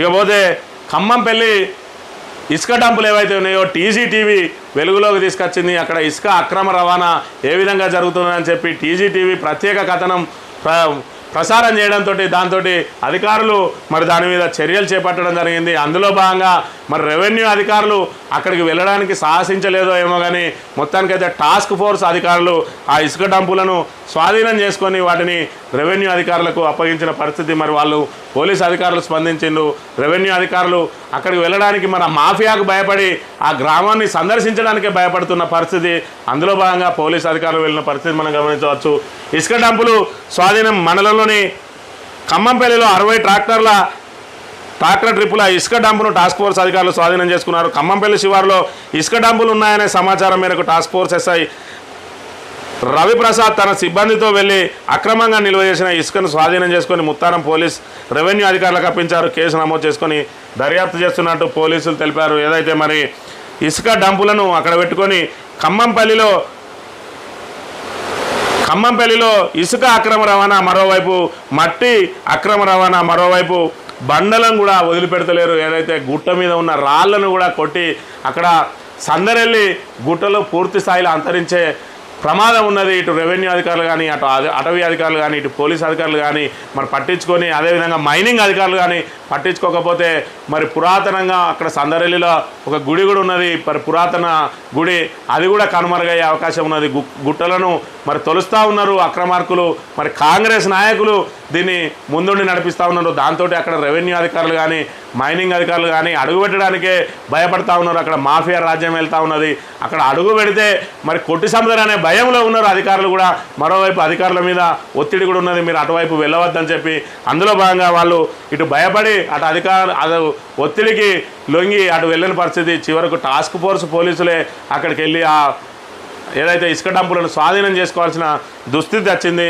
ఇకపోతే ఖమ్మంపల్లి ఇసుక డంపులు ఏవైతే ఉన్నాయో టీజీటీవీ వెలుగులోకి తీసుకొచ్చింది. అక్కడ ఇసుక అక్రమ రవాణా ఏ విధంగా జరుగుతుందని చెప్పి టీజీటీవీ ప్రత్యేక కథనం ప్రసారం చేయడంతో దాంతో అధికారులు మరి దాని మీద చర్యలు చేపట్టడం జరిగింది. అందులో భాగంగా మరి రెవెన్యూ అధికారులు అక్కడికి వెళ్ళడానికి సాహసించలేదో ఏమో కానీ మొత్తానికైతే టాస్క్ ఫోర్స్ అధికారులు ఆ ఇసుక డంపులను స్వాధీనం చేసుకొని వాటిని రెవెన్యూ అధికారులకు అప్పగించిన పరిస్థితి మరి వాళ్ళు పోలీస్ అధికారులు స్పందించిండు రెవెన్యూ అధికారులు అక్కడికి వెళ్ళడానికి మన మాఫియాకు భయపడి ఆ గ్రామాన్ని సందర్శించడానికే భయపడుతున్న పరిస్థితి. అందులో భాగంగా పోలీస్ అధికారులు వెళ్ళిన పరిస్థితి మనం గమనించవచ్చు. ఇసుక డంపులు స్వాధీనం సమీపంలోని ఖమ్మంపల్లిలో అరవై ట్రాక్టర్ల ట్రాక్టర్ ట్రిప్పుల ఇసుక డంపును టాస్క్ ఫోర్స్ అధికారులు స్వాధీనం చేసుకున్నారు. ఖమ్మంపల్లి శివారులో ఇసుక డంపులు ఉన్నాయనే సమాచారం మేరకు టాస్క్ ఫోర్స్ ఎస్ఐ రవిప్రసాద్ తన సిబ్బందితో వెళ్ళి అక్రమంగా నిల్వ చేసిన ఇసుకను స్వాధీనం చేసుకొని ముత్తారం పోలీస్ రెవెన్యూ అధికారులకు అప్పించారు కేసు నమోదు చేసుకొని దర్యాప్తు చేస్తున్నట్టు పోలీసులు తెలిపారు. ఏదైతే మరి ఇసుక డంపులను అక్కడ పెట్టుకొని ఖమ్మంపల్లిలో ఖమ్మంపల్లిలో ఇసుక అక్రమ రవాణా మరోవైపు మట్టి అక్రమ రవాణా మరోవైపు బండలను కూడా వదిలిపెడతలేరు. ఏదైతే గుట్ట మీద ఉన్న రాళ్ళను కూడా కొట్టి అక్కడ సందరెళ్ళి గుట్టలో పూర్తి స్థాయిలో అంతరించే ప్రమాదం ఉన్నది ఇటు రెవెన్యూ అధికారులు కానీ అటు అటవీ అధికారులు కానీ ఇటు పోలీస్ అధికారులు కానీ మరి పట్టించుకొని అదేవిధంగా మైనింగ్ అధికారులు కానీ పట్టించుకోకపోతే మరి పురాతనంగా అక్కడ సందరెల్లిలో ఒక గుడి కూడా ఉన్నది. మరి పురాతన గుడి అది కూడా కనుమరుగయ్యే అవకాశం ఉన్నది. గు- గుట్టలను మరి తొలుస్తూ ఉన్నారు అక్రమార్కులు. మరి కాంగ్రెస్ నాయకులు దీన్ని ముందుండి నడిపిస్తూ ఉన్నారు. దాంతో అక్కడ రెవెన్యూ అధికారులు కానీ మైనింగ్ అధికారులు కానీ అడుగు పెట్టడానికే భయపడతా ఉన్నారు. అక్కడ మాఫియా రాజ్యం వెళ్తూ ఉన్నది. అక్కడ అడుగు పెడితే మరి కొట్టి సముద్రం అనే భయంలో ఉన్నారు అధికారులు కూడా. మరోవైపు అధికారుల మీద ఒత్తిడి కూడా ఉన్నది. మీరు అటువైపు వెళ్ళవద్దని చెప్పి అందులో భాగంగా వాళ్ళు ఇటు భయపడి అటు అధికార అటు ఒత్తిడికి లొంగి అటు వెళ్ళిన పరిస్థితి. చివరకు టాస్క్ ఫోర్స్ పోలీసులే అక్కడికి వెళ్ళి ఆ ఏదైతే ఇసుక డంపులను స్వాధీనం చేసుకోవాల్సిన దుస్థితి వచ్చింది